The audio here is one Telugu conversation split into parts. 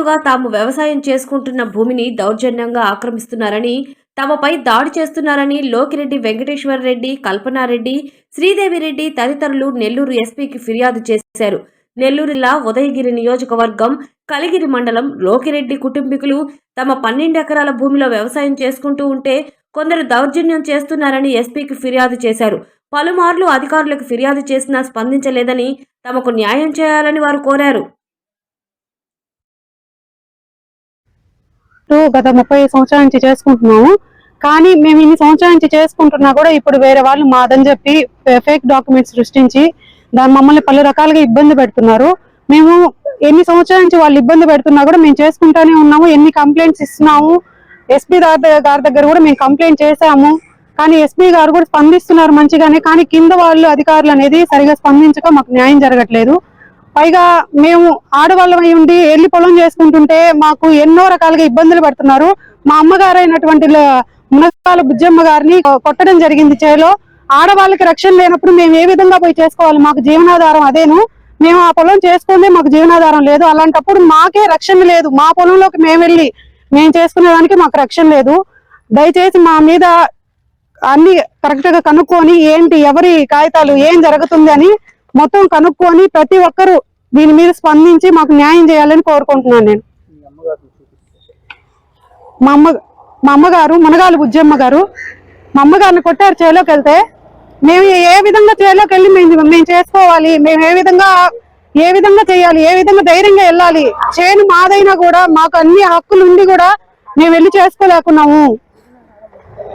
ఏళ్ళుగా తాము వ్యవసాయం చేసుకుంటున్న భూమిని దౌర్జన్యంగా ఆక్రమిస్తున్నారని తమపై దాడి చేస్తున్నారని లోకిరెడ్డి వెంకటేశ్వరరెడ్డి కల్పనారెడ్డి శ్రీదేవిరెడ్డి తదితరులు నెల్లూరు ఎస్పీకి ఫిర్యాదు చేశారు. నెల్లూరు జిల్లా ఉదయగిరి నియోజకవర్గం కలిగిరి మండలం లోకిరెడ్డి కుటుంబీకులు తమ పన్నెండు ఎకరాల భూమిలో వ్యవసాయం చేసుకుంటూ ఉంటే కొందరు దౌర్జన్యం చేస్తున్నారని ఎస్పీకి ఫిర్యాదు చేశారు. పలుమార్లు అధికారులకు ఫిర్యాదు చేసినా స్పందించలేదని తమకు న్యాయం చేయాలని వారు కోరారు. గత ముప్పై సంవత్సరాల నుంచి చేసుకుంటున్నాము. కానీ మేము ఇన్ని సంవత్సరాల నుంచి చేసుకుంటున్నా కూడా ఇప్పుడు వేరే వాళ్ళు మాదని చెప్పి ఫేక్ డాక్యుమెంట్స్ సృష్టించి దాని మమ్మల్ని పలు రకాలుగా ఇబ్బంది పెడుతున్నారు. మేము ఎన్ని సంవత్సరాల నుంచి వాళ్ళు ఇబ్బంది పెడుతున్నా కూడా మేము చేసుకుంటానే ఉన్నాము. ఎన్ని కంప్లైంట్స్ ఇస్తున్నాము. ఎస్పీ గారి దగ్గర కూడా మేము కంప్లైంట్ చేశాము. కానీ ఎస్పీ గారు కూడా స్పందిస్తున్నారు మంచిగానే. కానీ కింద వాళ్ళు అధికారులు అనేది సరిగా స్పందించక మాకు న్యాయం జరగట్లేదు. పైగా మేము ఆడవాళ్ళమై ఉండి ఎల్లి పొలం చేసుకుంటుంటే మాకు ఎన్నో రకాలుగా ఇబ్బందులు పడుతున్నారు. మా అమ్మగారైనటువంటి అయినటువంటి మునగాల బుజ్జమ్మ గారిని కొట్టడం జరిగింది చేలో. ఆడవాళ్ళకి రక్షణ లేనప్పుడు మేము ఏ విధంగా పోయి చేసుకోవాలి? మాకు జీవనాధారం అదేను. మేము ఆ పొలం చేసుకుంటే మాకు జీవనాధారం లేదు. అలాంటప్పుడు మాకే రక్షణ లేదు. మా పొలంలోకి మేము వెళ్ళి మేము చేసుకునే దానికి మాకు రక్షణ లేదు. దయచేసి మా మీద అన్ని కరెక్ట్గా కనుక్కొని ఏంటి ఎవరి కాగితాలు ఏం జరుగుతుంది అని మొత్తం కనుక్కొని ప్రతి ఒక్కరూ దీని మీద స్పందించి మాకు న్యాయం చేయాలని కోరుకుంటున్నాను నేను. మా అమ్మ మా అమ్మగారు మునగాలు బుజ్జమ్మ గారు మా అమ్మగారిని కొట్టారు చేలోకి వెళ్తే మేము ఏ విధంగా చేలోకి వెళ్ళి మేము మేము చేసుకోవాలి మేము ఏ విధంగా ఏ విధంగా చేయాలి ఏ విధంగా ధైర్యంగా వెళ్ళాలి చేను మాదైనా కూడా మాకు అన్ని హక్కులు ఉండి కూడా మేము వెళ్ళి చేసుకోలేకున్నాము.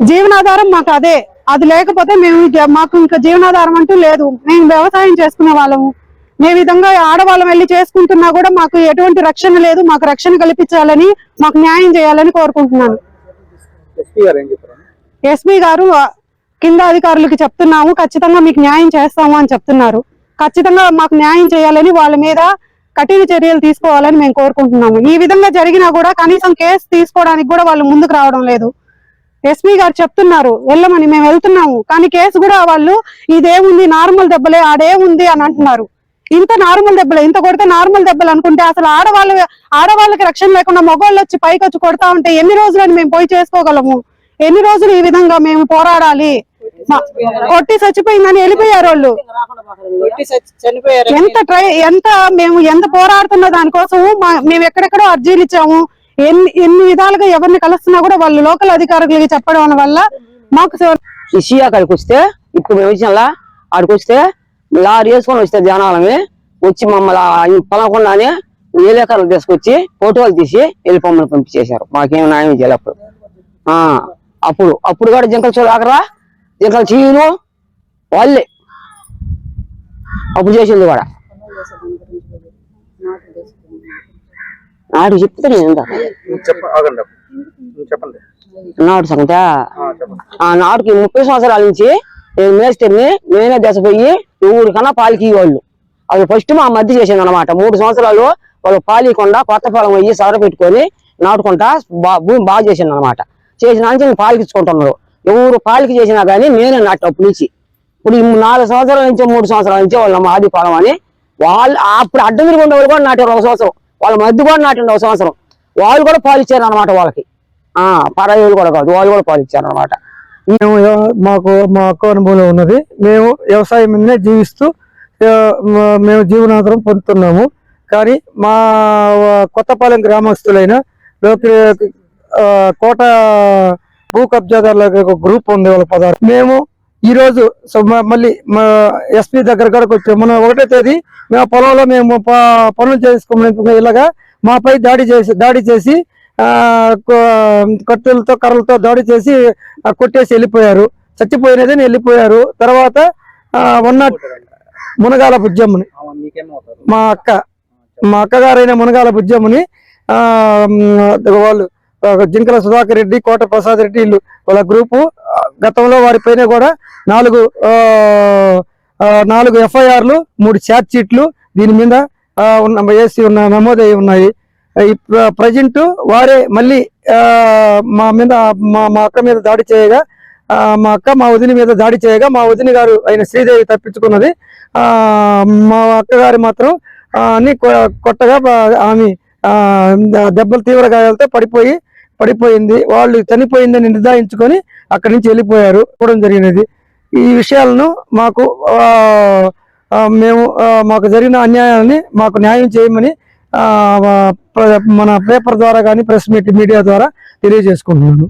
జీవనాధారం మాకు అదే. అది లేకపోతే మేము మాకు ఇంకా జీవనాధారం అంటూ లేదు. మేము వ్యవసాయం చేసుకునే వాళ్ళము. ఏ విధంగా ఆడవాళ్ళం వెళ్ళి చేసుకుంటున్నా కూడా మాకు ఎటువంటి రక్షణ లేదు. మాకు రక్షణ కల్పించాలని మాకు న్యాయం చేయాలని కోరుకుంటున్నాను. ఎస్పీ గారు కింద అధికారులకు చెప్తున్నాము. ఖచ్చితంగా మీకు న్యాయం చేస్తాము అని చెప్తున్నారు. ఖచ్చితంగా మాకు న్యాయం చేయాలని వాళ్ళ మీద కఠిన చర్యలు తీసుకోవాలని మేము కోరుకుంటున్నాము. ఈ విధంగా జరిగినా కూడా కనీసం కేసు తీసుకోవడానికి కూడా వాళ్ళు ముందుకు రావడం లేదు. ఎస్పీ గారు చెప్తున్నారు వెళ్ళమని మేము వెళ్తున్నాము. కానీ కేసు కూడా వాళ్ళు ఇదేముంది నార్మల్ దెబ్బలే ఆడేముంది అని అంటున్నారు. ఇంత నార్మల్ దెబ్బలే ఇంత కొడితే నార్మల్ దెబ్బలు అనుకుంటే అసలు ఆడవాళ్ళు ఆడవాళ్ళకి రక్షణ లేకుండా మగవాళ్ళు వచ్చి పైకి వచ్చి కొడతా ఉంటే ఎన్ని రోజులని మేము పోయి చేసుకోగలము? ఎన్ని రోజులు ఈ విధంగా మేము పోరాడాలి? కొట్టి చచ్చిపోయిందని వెళ్ళిపోయారు వాళ్ళు. ఎంత ట్రై ఎంత మేము ఎంత పోరాడుతున్న దానికోసం మేము ఎక్కడెక్కడో అర్జీలు ఇచ్చాము. ఎన్ని ఎన్ని విధాలుగా ఎవరిని కలుస్తున్నా కూడా వాళ్ళు లోకల్ అధికారులకి చెప్పడం వల్ల మాకు ఇషి అక్కడికి వస్తే ఇప్పుడు మేము వచ్చినలా ఆడికి వస్తే లారీ వేసుకొని వస్తే ధ్యానాలమే వచ్చి మమ్మల్ని పలకుండానే ఏలేకర్లు తీసుకొచ్చి ఫోటోలు తీసి వెళ్ళిపోమని పంపించేశారు. మాకేం న్యాయం చేయాలి అప్పుడు. అప్పుడు అప్పుడు కూడా జింకలు చూడకరా జింకలు చీను వాళ్ళే. అప్పుడు చేసింది కూడా. నాడు చెప్తే నేను చెప్పండి. నాడు సంగతా నాటికి ముప్పై సంవత్సరాల నుంచి నేను మేస్త్రిని నేనే దశపోయి ఊరికన్నా పాలకి వాళ్ళు అది ఫస్ట్ మా మధ్య చేసింది అనమాట మూడు సంవత్సరాలు వాళ్ళు పాలికుండా కొత్త పొలం అయ్యి సవర పెట్టుకొని నాటుకుంటా బా- భూమి బాగా చేసింది అనమాట చేసిన నుంచి నేను పాలికించుకుంటున్నారు ఎవరు పాలికి చేసినా కానీ నేనే నాటు అప్పటి నుంచి. ఇప్పుడు నాలుగు సంవత్సరాల నుంచి మూడు సంవత్సరాల నుంచి వాళ్ళ మాది పొలం అని వాళ్ళు అప్పుడు అడ్డం తిరిగి ఉండే వాళ్ళు కూడా నాటారు ఒక సంవత్సరం. వాళ్ళ మధ్య కూడా నాటండి ఒక సంవత్సరం. వాళ్ళు కూడా పాలు ఇచ్చారు అనమాట వాళ్ళకి. ఆ పరాయి వాళ్ళు కూడా కాదు వాళ్ళు కూడా పాలు ఇచ్చారు అనమాట మేము మాకు మా అక్క అనుభవంలో ఉన్నది. మేము వ్యవసాయం మీదనే జీవిస్తూ మేము జీవనాధారం పొందుతున్నాము. కానీ మా కొత్తపాలెం గ్రామస్తులైన కోట భూ కబ్జాదారుల ఒక గ్రూప్ ఉంది వాళ్ళ పదార్థం. మేము ఈ రోజు సో మ- మళ్ళీ మా ఎస్పీ దగ్గర కూడా వచ్చాము మన ఒకటో తేదీ మేము పొలంలో మేము పనులు చేసుకోమని ఇలాగా మాపై దాడి చేసి దాడి చేసి కట్టెలతో కర్రలతో దాడి చేసి కొట్టేసి వెళ్ళిపోయారు. చచ్చిపోయినదని వెళ్ళిపోయారు. తర్వాత ఉన్న మునగాల బుజ్జమ్మని మా అక్క మా అక్కగారైన మునగాల బుజ్జమ్మని వాళ్ళు జింకల సుధాకర్ రెడ్డి కోట ప్రసాద్ రెడ్డి వీళ్ళు వాళ్ళ గ్రూపు గతంలో వారిపైన కూడా నాలుగు నాలుగు ఎఫ్ఐఆర్లు మూడు ఛార్జ్ షీట్లు దీని మీద ఉన్న వేసి ఉన్న నమోదై ఉన్నాయి. ఈ ప్రజెంట్ వారే మళ్ళీ మా మీద మా మా అక్క మీద దాడి చేయగా మా అక్క మా వదిన మీద దాడి చేయగా మా వదిన గారు అయిన శ్రీదేవి తప్పించుకున్నది. మా మా అక్కగారి మాత్రం అన్ని కొ- కొట్టగా ఆమె దెబ్బలు తీవ్ర గాయాలతో పడిపోయి పడిపోయింది వాళ్ళు చనిపోయిందని నిర్ధారించుకొని అక్కడి నుంచి వెళ్ళిపోయారు కూడా జరిగినది. ఈ విషయాలను మాకు మేము మాకు జరిగిన అన్యాయాన్ని మాకు న్యాయం చేయమని మన పేపర్ ద్వారా కానీ ప్రెస్ మీట్ మీడియా ద్వారా తెలియజేసుకుంటున్నాను.